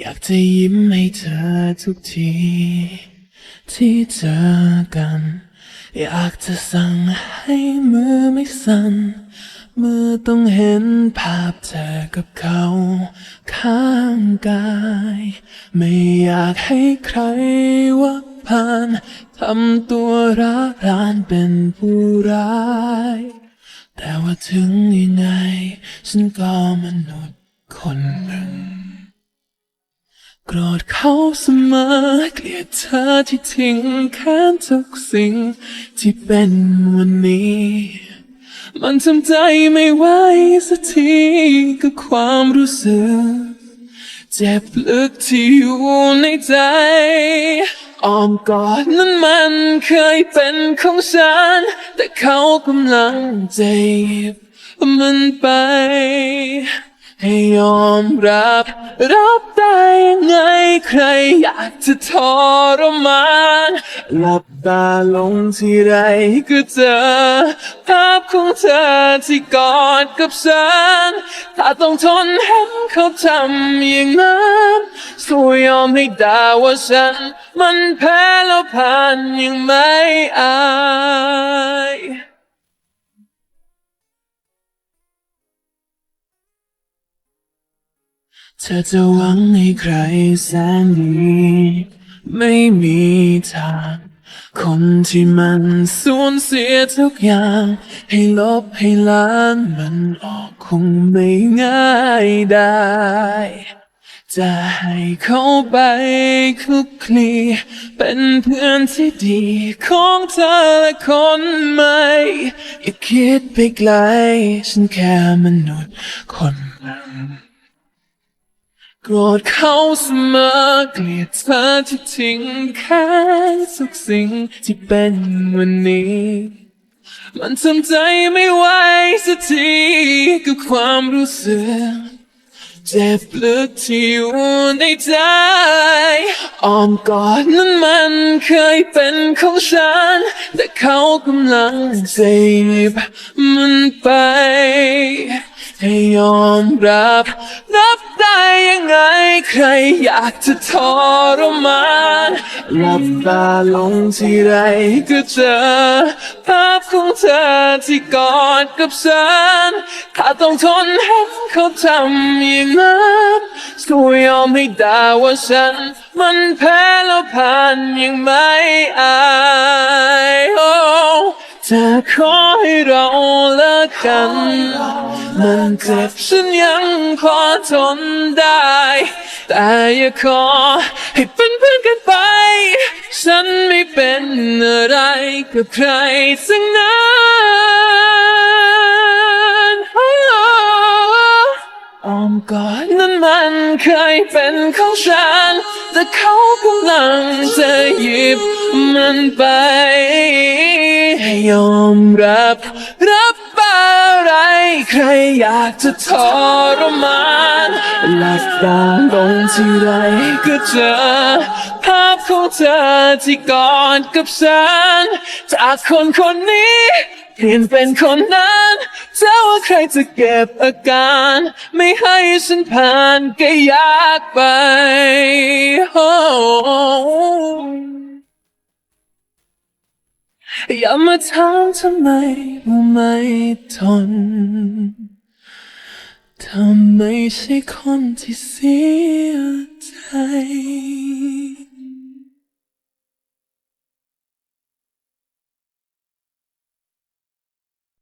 อยากจะยิ้มให้เธอทุกที ที่เจอกัน อยากจะสั่งให้มือไม่สั่นเมื่อต้องเห็นภาพเธอกับเขา ข้างกาย ไม่อยากให้ใครว่าผ่านทำตัวร้ารานเป็นผู้ร้าย แต่ว่าถึงยังไง ฉันก็มนุษย์คนหนึ่ง โกรธเขาเสมอเกลียดเธอที่ทิ้งแค้นทุกสิ่งที่เป็นวันนี้ มันทำใจไม่ไหวสักทีกับความรู้สึก เจ็บลึกที่อยู่ในใจอ้อมกอดนั้นมันเคยเป็นของฉัน แต่เขากำลังจะหยิบมันไป ให้ยอมรับ รับได้ยังไงใครอยากจะทรมานหลับตาลงที่ไรก็เจอ ภาพของเธอที่กอดกับฉันถ้าต้องทนเห็นเขาทำอย่างนั้นสู้ยอมให้ด่าว่าฉัน มันแพ้แล้วผ่านยังไม่อาย เธอจะหวังให้ใครแสนดี ไม่มีทาง คนที่มันสูญเสียทุกอย่าง ให้ลบให้ล้างมันออกคงไม่ง่ายได้ จะให้เขาไปคลุกคลี เป็นเพื่อนที่ดีของเธอและคนใหม่ อย่าคิดไปไกล ฉันแค่มนุษย์คนหนึ่ง โกรธเขาเสมอเกลียดเธอที่ทิ้งแค่ทุกสิ่งที่เป็นวันนี้ มันทำใจไม่ไหวสักทีกับความรู้สึกเจ็บลึกที่อยู่ในใจอ้อมกอดนั้นมันเคยเป็นของฉัน แต่เขากำลังจะหยิบมันไป ให้ยอมรับรั ยังไงใครอยากจะทรมานหลับตาลงที่ไรก็เจอ ภาพของเธอที่กอดกับฉันถ้าต้องทนเห็นเขาทำอย่างนั้นสู้ยอมให้ด่าว่าฉัน มันแพ้แล้วผ่านยังไม่อายโอ้จะขอให้เราเลิกกัน มันเจ็บฉันยังพอทนได้ แต่อย่าขอให้เป็นเพื่อนกันไป ฉันไม่เป็นอะไรกับใครทั้งนั้นอ้อมกอดนั้นมันเคยเป็นของฉัน แต่เขากำลังจะหยิบมันไป ให้ยอมรับรับไร ใครอยากจะทรมานหลับตาลงที่ไรก็เจอ ภาพของเธอที่กอดกับฉัน จากคนคนนี้ เปลี่ยนเป็นคนนั้นเจ้าว่าใครจะเก็บอาการ ไม่ให้ฉันผ่านก็ยากไป อย่ามาถามทำไมว่าไม่ทนทำไม่ใช่คนที่เสียใจ